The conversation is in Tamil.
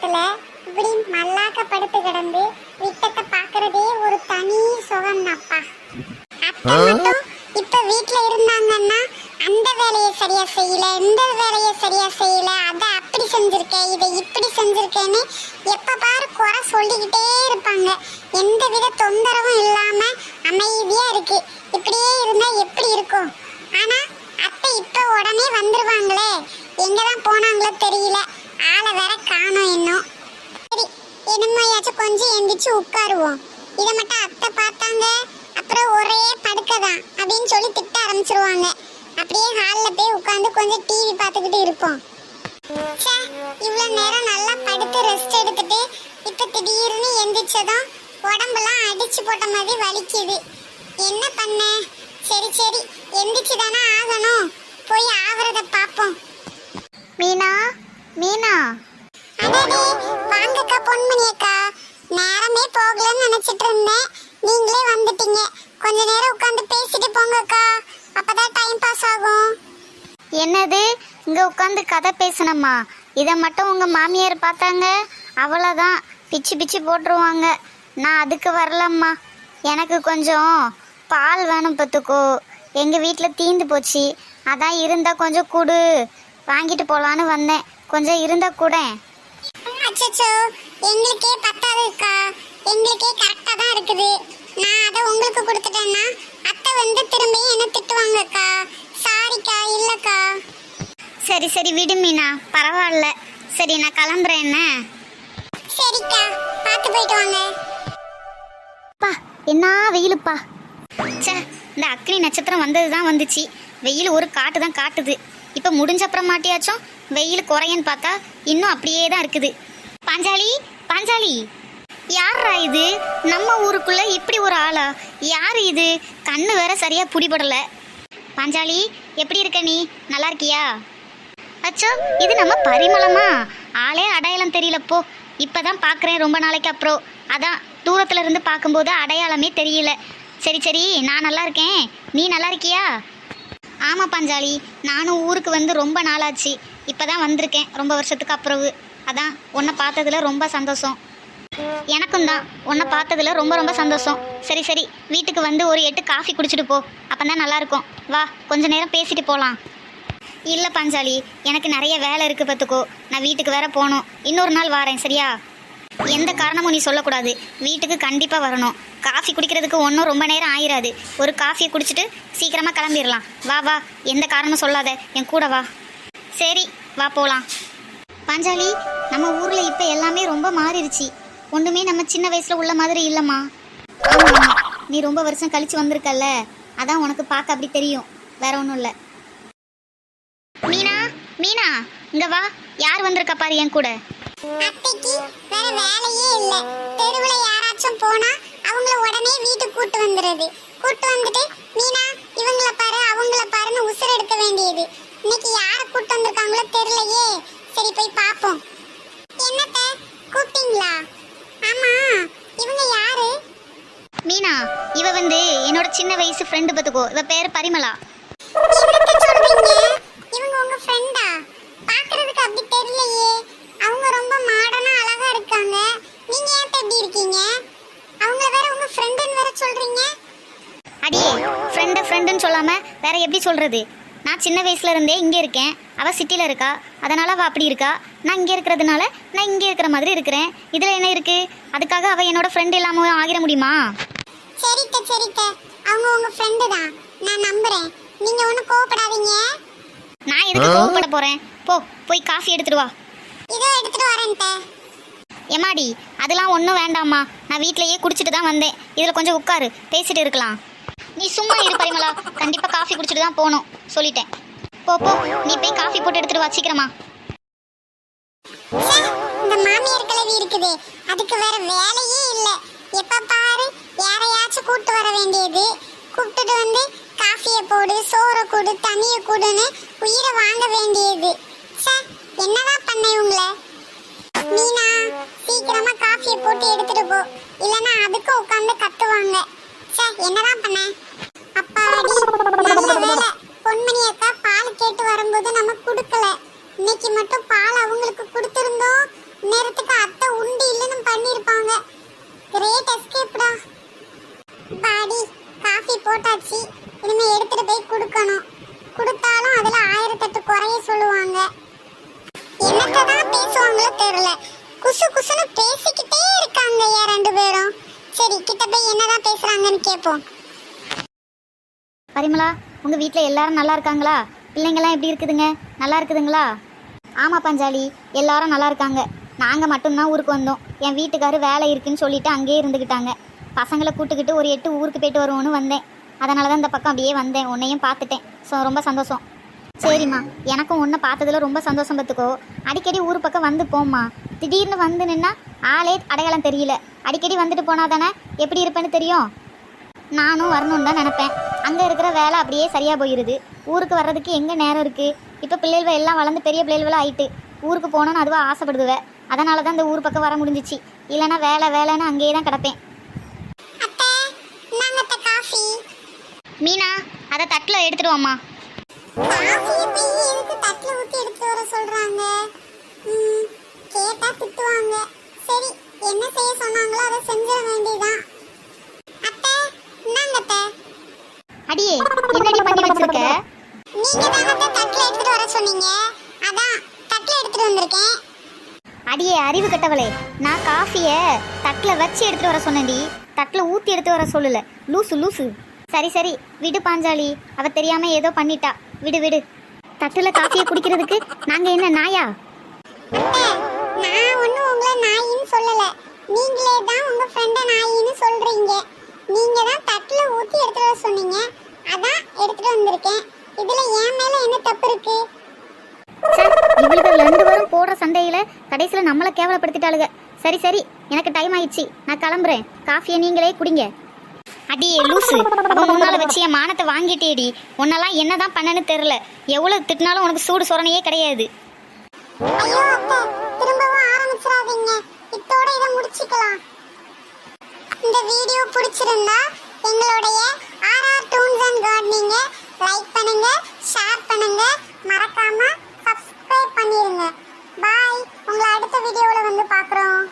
ஓரத்துல இப்படி மல்லாக்க படுத்து கிடந்து விட்டத்தை பாக்குறதே ஒரு தனி சுகம்தாப்பா அத்தை மட்டும் இப்ப வீட்ல இருந்தாங்கன்னா அந்த வேலையை சரியா செய்யல இந்த வேலையை சரியா செய்யல அத அப்படி செஞ்சிருக்கேன் இதை இப்படி செஞ்சிருக்கேன்னு எப்ப பாரு குறை சொல்லிக்கிட்டே இருப்பாங்க. எந்த வித தொந்தரவும் இல்லாம அமைதியா இருக்கு. இப்படியே இருந்தா எப்படி இருக்கும்? ஆனா அத்தை இப்ப உடனே வந்துருவாங்களே. எங்கதான் போனாங்களோ தெரியல. ஆளை வேற காணோம் இன்னும். சரி என்னமையாச்சும் கொஞ்சம் எந்திரிச்சு உட்காருவோம். இதை மட்டும் அத்தை பார்த்தாங்க. அப்புறம் ஒரே படுக்கதான் அப்படின்னு சொல்லி திட்ட ஆரம்பிச்சிருவாங்க. அப்படியே ஹாலில் போய் உட்காந்து கொஞ்சம் டிவி பார்த்துக்கிட்டு இருப்போம். இவ்வளோ நேரம் நல்லா படுத்து ரெஸ்ட் எடுத்துட்டு இப்போ திடீர்னு எந்திரிச்சதும் உடம்பெல்லாம் அடிச்சு போட்ட மாதிரி வலிக்குது. என்ன பண்ண? சரி சரி எந்திரிச்சு தானே ஆகணும். போய் ஆகிறத பார்ப்போம். மீனா மீனா? அடடே வாங்கக்கா பொன்மணி அக்கா நேரமே போகலன்னு நினைச்சிட்டு இருந்தேன் நீங்களே வந்துட்டீங்க. கொஞ்ச நேரம் உட்காந்து பேசிட்டு போங்கக்கா. அப்பதான் டைம் பாஸ் ஆகும். என்னது? இங்க உட்காந்து கதை பேசணுமா? இதை மட்டும் உங்க மாமியார் பார்த்தாங்க? அவ்வளோதான் பிச்சு பிச்சு போட்டுருவாங்க. நான் அதுக்கு வரலம்மா. எனக்கு கொஞ்சம் பால் வேணும் பத்துக்கோ. எங்கள் வீட்டில் தீந்து போச்சு. அதான் இருந்தால் கொஞ்சம் கொடு. வாங்கிட்டு போகலான்னு வந்தேன். கொஞ்சம் இருந்தால் கூட. அச்சச்சோ எங்களுக்கே பத்தாதுக்கா எங்களுக்கே கரெக்டா தான் இருக்குது. நான் அதை உங்களுக்கு கொடுத்துட்டேன்னா அத்தை வந்து திரும்பியும் என்ன திட்டுவாங்கக்கா சாரிக்கா இல்லக்கா. சரி சரி விடு மீனா. பரவாயில்ல. சரி நான் கிளம்புறேன் என்ன? சரிக்கா பார்த்து போயிட்டு வாங்க. பா என்ன வெயிலுப்பா? ச்சே இந்த அக்னி நட்சத்திரம் வந்தது தான் வந்துச்சு. வெயில் ஒரு காட்டு தான் காட்டுது. இப்போ முடிஞ்ச அப்புறமாட்டியாச்சும் வெயில் குறையன்னு பார்த்தா இன்னும் அப்படியே தான் இருக்குது. பாஞ்சாலி பாஞ்சாலி. யாரா இது? நம்ம ஊருக்குள்ள இப்படி ஒரு ஆளா? யார் இது? கண்ணு வேற சரியா புடிபடல. பாஞ்சாலி எப்படி இருக்க நீ? நல்லா இருக்கியா? அச்சோ இது நம்ம பரிமளமா? ஆளே அடையாளம் தெரியலப்போ. இப்போதான் பார்க்குறேன் ரொம்ப நாளைக்கு அப்புறம். அதான் தூரத்துல இருந்து பார்க்கும்போது அடையாளமே தெரியல. சரி சரி நான் நல்லா இருக்கேன். நீ நல்லா இருக்கியா? ஆமாம் பஞ்சாலி. நானும் ஊருக்கு வந்து ரொம்ப நாளாச்சு. இப்போ தான் வந்திருக்கேன். ரொம்ப வருஷத்துக்கு அப்புறவு. அதான் உன்னை பார்த்ததில் ரொம்ப சந்தோஷம். எனக்கும் தான். உன்னை பார்த்ததில் ரொம்ப ரொம்ப சந்தோஷம். சரி சரி. வீட்டுக்கு வந்து ஒரு எட்டு காஃபி குடிச்சிட்டு போ. அப்போ தான் நல்லாயிருக்கும். வா கொஞ்ச நேரம் பேசிட்டு போகலாம் இல்லை பஞ்சாலி. எனக்கு நிறைய வேலை இருக்குது பார்த்துக்கோ. நான் வீட்டுக்கு வேற போகணும். இன்னொரு நாள் வாரேன் சரியா? எந்த காரணமும் நீ சொல்லக்கூடாது. வீட்டுக்கு கண்டிப்பாக வரணும். காஃபி குடிக்கிறதுக்கு ஒன்றும் ரொம்ப நேரம் ஆயிராது. ஒரு காஃபியை குடிச்சிட்டு சீக்கிரமாக கிளம்பிடலாம். வா வா. எந்த காரணமும் சொல்லாத. என் கூட வா. சரி வா போகலாம் பஞ்சாலி நம்ம ஊரில் இப்போ எல்லாமே ரொம்ப மாறிடுச்சு. ஒன்றுமே நம்ம சின்ன வயசில் உள்ள மாதிரி இல்லைம்மா. ஆமாம் நீ ரொம்ப வருஷம் கழிச்சு வந்திருக்கல்ல. அதான் உனக்கு பார்க்க அப்படி தெரியும். வேற ஒன்றும் இல்லை. மீனா மீனா இங்க வா. யார் வந்திருக்கா பாரு என் கூட? அத்தைக்கு வேற வேலையே இல்ல. தெருவுல யாராச்சும் போனா அவங்கள உடனே வீட்டுக்கு கூட்டு வந்துடுறது கூட்டு வந்துட்டு மீனா இவங்கள பாரு அவங்கள பாருன்னு உசுர் எடுக்க வேண்டியது. இன்னைக்கு யார கூட்டு வந்திருக்காங்களோ தெரியலையே. சரி போய் பாப்போம் என்னத்த? கூப்பிட்டீங்களா? ஆமா இவங்க யாரு? மீனா இவ வந்து என்னோட சின்ன வயசு ஃப்ரெண்டு பத்துக்கோ இவ பேரு பரிமளா. என்னத்த சொல்றீங்க? இவங்க உங்க ஃப்ரெண்டா பாக்குறதுக்கு அப்படி தெரியலையே. அவங்க ரொம்ப மாடர்னா அழகா இருக்காங்க. நீங்க ஏன் இப்படி இருக்கீங்க? அவங்க வேற உங்க ஃப்ரெண்டுன்னு வேற சொல்றீங்க. அடியே ஃப்ரெண்டு ஃப்ரெண்டுன்னு சொல்லாம வேற எப்படி சொல்றது? நான் சின்ன வயசுல இருந்தே இங்க இருக்கேன். அவ சிட்டில இருக்கா? அதனால அவ அப்படி இருக்கா? நான் இங்க இருக்கிறதுனால நான் இங்க இருக்கிற மாதிரி இருக்கிறேன். இதுல என்ன இருக்கு? அதுக்காக அவ என்னோட ஃப்ரெண்ட் இல்லாம ஆகிட முடியுமா? சரித்த சரித்த அவங்க உங்க ஃப்ரெண்டு தான். நான் நம்புறேன். நீங்க ஒன்றும் கோவப்படாதீங்க. நான் எதுக்கு கோவப்பட போறேன்? போ போய் காஃபி எடுத்துட்டு வா. இதோ எடுத்துட்டு வரேன்ட்ட எம்மாடி அதெல்லாம் ஒன்றும் வேண்டாம்மா. நான் வீட்லயே குடிச்சிட்டு தான் வந்தேன். இதில் கொஞ்சம் உட்காரு பேசிட்டு இருக்கலாம். நீ சும்மா இரு பரிமளா. கண்டிப்பாக காஃபி குடிச்சிட்டு தான் போகணும் சொல்லிட்டேன். போ போ. நீ போய் காஃபி போட்டு எடுத்துட்டு வா சீக்கிரமா. இந்த மாமியார் கிளவி இருக்குது. அதுக்கு வேற வேலையே இல்ல. எப்ப பாரு யாரையாச்சும் கூட்டு வர வேண்டியது. கூப்பிட்டுட்டு வந்து காஃபியை போடு சோறை கொடு தண்ணியை கொடுன்னு உயிரை வாங்க வேண்டியது. ச்சே என்னதான் பண்ண இவங்கள? மீனா சீக்கிரமா காஃபியை போட்டு எடுத்துட்டு போ. இல்லைன்னா அதுக்கும் உட்காந்து கத்துவாங்க. ச்சே என்னதான் பண்ண? கொடுக்கல. இன்னைக்கு மட்டும் பால் அவங்களுக்கு கொடுத்துருந்தோம். நேரத்துக்கு அத்தை உண்டு இல்லைன்னு பண்ணியிருப்பாங்க. கிரேட் எஸ்கேப்டா பாடி காஃபி போட்டாச்சு. இனிமே எடுத்துட்டு போய் கொடுக்கணும். கொடுத்தாலும் அதில் ஆயிரத்தெட்டு குறைய சொல்லுவாங்க. என்னத்தான் பேசுவாங்களோ தெரியல. குசு குசுன்னு பேசிக்கிட்டே இருக்காங்க ஐயா ரெண்டு பேரும். சரி கிட்ட போய் என்னதான் பேசுறாங்கன்னு கேட்போம் பரிமலா உங்க வீட்டுல எல்லாரும் நல்லா இருக்காங்களா? பிள்ளைங்கள்லாம் எப்படி இருக்குதுங்க? நல்லா இருக்குதுங்களா? ஆமாம் பஞ்சாலி எல்லாரும் நல்லா இருக்காங்க. நாங்கள் மட்டும்தான் ஊருக்கு வந்தோம். என் வீட்டுக்காரு வேலை இருக்குன்னு சொல்லிட்டு அங்கேயே இருந்துக்கிட்டாங்க பசங்களை கூட்டுக்கிட்டு ஒரு எட்டு ஊருக்கு போயிட்டு வருவோன்னு வந்தேன். அதனால தான் இந்த பக்கம் அப்படியே வந்தேன். உன்னையும் பார்த்துட்டேன். ஸோ ரொம்ப சந்தோஷம். சரிம்மா. எனக்கும் உன்னை பார்த்ததுல ரொம்ப சந்தோஷம் பார்த்துக்கோ. அடிக்கடி ஊர் பக்கம் வந்து போம்மா. திடீர்னு வந்து நின்னா ஆளே அடையாளம் தெரியல. அடிக்கடி வந்துட்டு போனால் தானே எப்படி இருப்பேன்னு தெரியும்? நானும் வரணும்னு தான் நினைப்பேன். அங்கே இருக்கிற வேலை அப்படியே சரியாக போயிடுது ஊருக்கு வர்றதுக்கு எங்கே நேரம் இருக்குது இப்போ பிள்ளைகள் எல்லாம் வளர்ந்து பெரிய பிள்ளைகள் ஆயிட்டு ஊருக்கு போகணுன்னு அதுவாக ஆசைப்படுதுவ. அதனால தான் இந்த ஊர் பக்கம் வர முடிஞ்சிச்சு. இல்லைன்னா வேலை வேலைன்னு அங்கேயே தான் கிடப்பேன். மீனா அதை தட்டில் எடுத்துடுவோம்மா காஃபியை போய் எதுக்கு தட்டுல ஊத்தி எடுத்து வர சொல்றாங்க? ம், கேட்டா திட்டுவாங்க. சரி என்ன செய்ய சொன்னாங்களோ அதை செஞ்சிட வேண்டியதுதான் அத்தை இந்தாங்க அத்தை அடியே என்னடி பண்ணி வச்சிருக்க? நீங்க தானே அத்தை தட்டுல எடுத்துட்டு வர சொன்னீங்க அதான் தட்டுல எடுத்துட்டு வந்திருக்கேன் அடியே அறிவு கட்டவளே நான் காஃபியை தட்டில் வச்சு எடுத்துட்டு வர சொன்னேன்டி. தட்டில் ஊற்றி எடுத்து வர சொல்லல. லூசு லூசு. சரி சரி விடு பாஞ்சாலி. அவ தெரியாம ஏதோ பண்ணிட்டா. விடு விடு. தட்டில் காஃபியை குடிக்கிறதுக்கு நாங்கள் என்ன நாயா? நான் ஒன்றும் உங்களை நாயின்னு சொல்லலை. நீங்களே தான் உங்கள் ஃப்ரெண்டை நாயின்னு சொல்கிறீங்க நீங்க தான் தட்டுல ஊத்தி எடுத்துட்டு வர சொன்னீங்க. அதான் எடுத்துட்டு வந்திருக்கேன். இதுல என் மேல என்ன தப்பு இருக்கு? இவளுக்கு ரெண்டு பேரும் போடுற சண்டையில கடைசியில நம்மளை கேவலப்படுத்திட்டாளுக சரி சரி எனக்கு டைம் ஆயிடுச்சு. நான் கிளம்புறேன். காஃபியை நீங்களே குடிங்க. அடியே லூசு. முன்னால வச்சு என் மானத்தை வாங்கிட்டேடி. உன்னெல்லாம் என்னதான் பண்ணனு தெரியல. எவ்வளவு திட்டினாலும் உனக்கு சூடு சொரணையே கிடையாது. திரும்பவும் ஆரம்பிச்சிடாதீங்க. இத்தோட இதை முடிச்சுக்கலாம். இந்த வீடியோ பிடிச்சிருந்தா எங்களுடைய ஆர்ஆர் டூன்ஸ் அண்ட் கார்டனிங்க லைக் பண்ணுங்க ஷேர் பண்ணுங்க. மறக்காம சப்ஸ்கிரைப் பண்ணிடுங்க பாய் உங்களை அடுத்த வீடியோவில் வந்து பார்க்குறோம்.